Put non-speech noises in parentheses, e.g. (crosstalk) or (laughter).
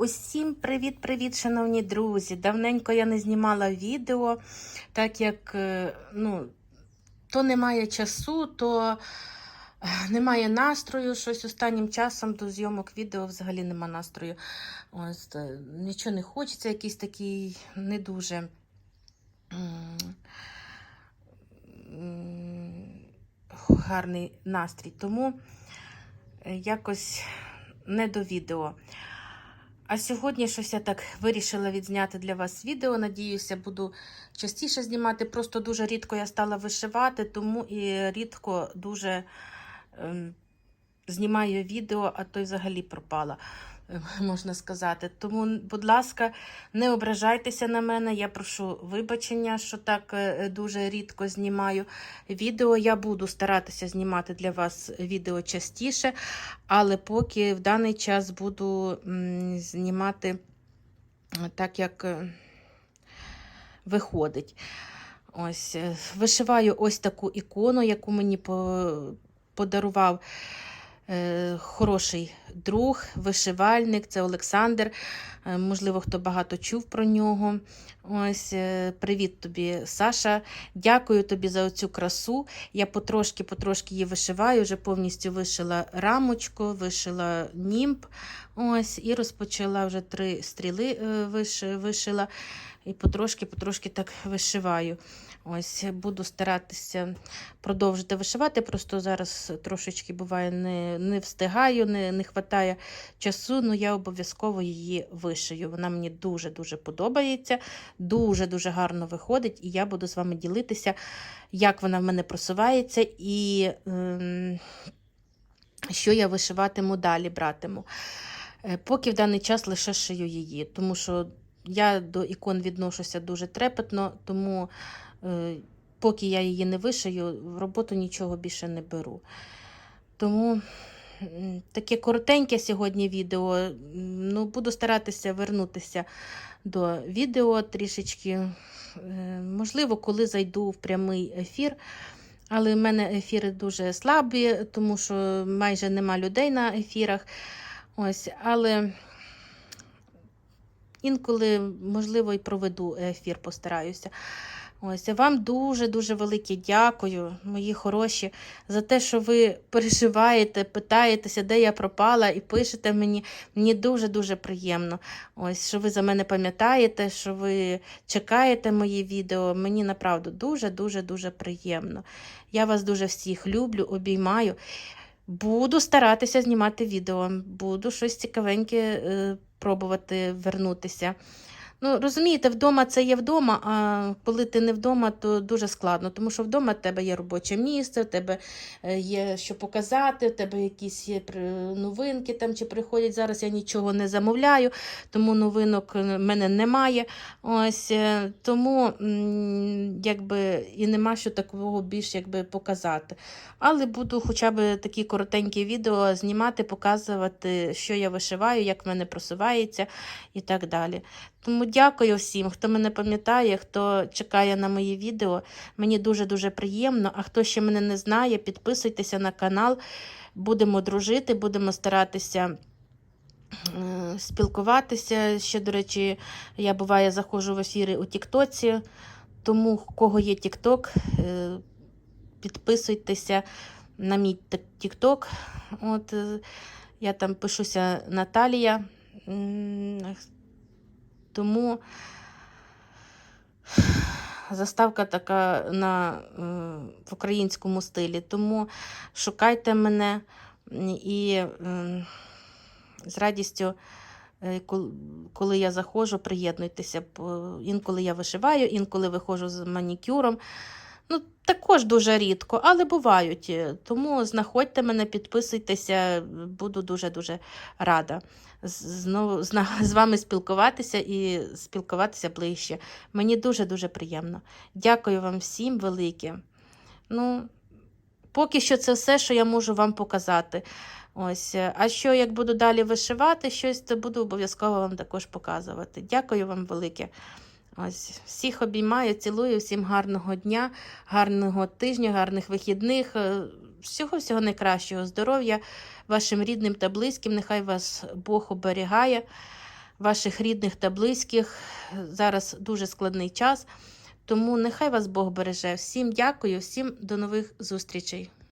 Усім привіт-привіт, шановні друзі! Давненько я не знімала відео, так як е, ну, то немає часу, то е, немає настрою. Щось останнім часом до зйомок відео взагалі нема настрою. Ось, е, нічого не хочеться, якийсь такий не дуже. Гарний настрій. Тому якось не до відео. А сьогодні щось я так вирішила відзняти для вас відео. Надіюся, буду частіше знімати. Просто дуже рідко я стала вишивати, тому і рідко дуже ем, знімаю відео, а то й взагалі пропала, (laughs) можна сказати. Тому, будь ласка, не ображайтеся на мене. Я прошу вибачення, що так е, дуже рідко знімаю відео. Я буду старатися знімати для вас відео частіше, але поки в даний час буду знімати е, так, як е, виходить. Ось, вишиваю ось таку ікону, яку мені подарував хороший друг, вишивальник, це Олександр. Е, Можливо, хто багато чув про нього. Ось, е, привіт тобі, Саша. Дякую тобі за цю красу. Я потрошки-потрошки її вишиваю, вже повністю вишила рамочку, вишила німб. Ось, і розпочала вже три стріли е, виш- вишила. І потрошки-потрошки так вишиваю. Ось буду старатися продовжити вишивати. Просто зараз трошечки буває не, не встигаю, не, не вистачає часу, але я обов'язково її вишию. Вона мені дуже-дуже подобається, дуже-дуже гарно виходить, і я буду з вами ділитися, як вона в мене просувається і ем, що я вишиватиму далі, братиму. Е, Поки в даний час лише шию її, тому що я до ікон відношуся дуже трепетно, тому е, поки я її не вишию, в роботу нічого більше не беру. Тому таке коротеньке сьогодні відео. Ну, буду старатися вернутися до відео трішечки. Е, Можливо, коли зайду в прямий ефір. Але в мене ефіри дуже слабі, тому що майже нема людей на ефірах. Ось, але інколи, можливо, і проведу ефір, постараюся. Ось, вам дуже-дуже велике дякую, мої хороші, за те, що ви переживаєте, питаєтеся, де я пропала, і пишете мені. Мені дуже-дуже приємно. Ось, що ви за мене пам'ятаєте, що ви чекаєте мої відео. Мені направду дуже-дуже дуже приємно. Я вас дуже всіх люблю, обіймаю. Буду старатися знімати відео, буду щось цікавеньке е, пробувати вернутися. Ну, розумієте, вдома це є вдома, а коли ти не вдома, то дуже складно, тому що вдома в тебе є робоче місце, в тебе е, є що показати, в тебе якісь є новинки там чи приходять. Зараз я нічого не замовляю, тому новинок е, в мене немає. Ось е, тому якби і нема що такого більш якби показати. Але буду хоча б такі коротенькі відео знімати, показувати, що я вишиваю, як в мене просувається і так далі. Тому дякую всім, хто мене пам'ятає, хто чекає на мої відео. Мені дуже-дуже приємно. А хто ще мене не знає, підписуйтеся на канал. Будемо дружити, будемо старатися. е, Спілкуватися. Ще, до речі, я буває заходжу в ефіри у Тіктоці. Тому, у кого є Тікток, е, підписуйтеся на мій Тікток. Е, я там пишуся Наталія. Тому заставка така на, е, в українському стилі. Тому шукайте мене і е, з радістю, е, коли я заходжу, приєднуйтеся. Інколи я вишиваю, інколи виходжу з манікюром. Ну, також дуже рідко, але бувають. Е, Тому знаходьте мене, підписуйтеся, буду дуже-дуже рада знову з, вами спілкуватися і спілкуватися ближче. Мені дуже-дуже приємно. Дякую вам всім велике. Ну, поки що це все, що я можу вам показати. Ось. е, А що як буду далі вишивати щось, то буду обов'язково вам також показувати. Дякую вам велике. Ось всіх обіймаю, цілую, всім гарного дня, гарного тижня, гарних вихідних, е, всього всього найкращого здоров'я вашим рідним та близьким. Нехай вас Бог оберігає. ваших рідних та близьких. Зараз дуже складний час. Тому нехай вас Бог береже. Всім дякую, всім до нових зустрічей.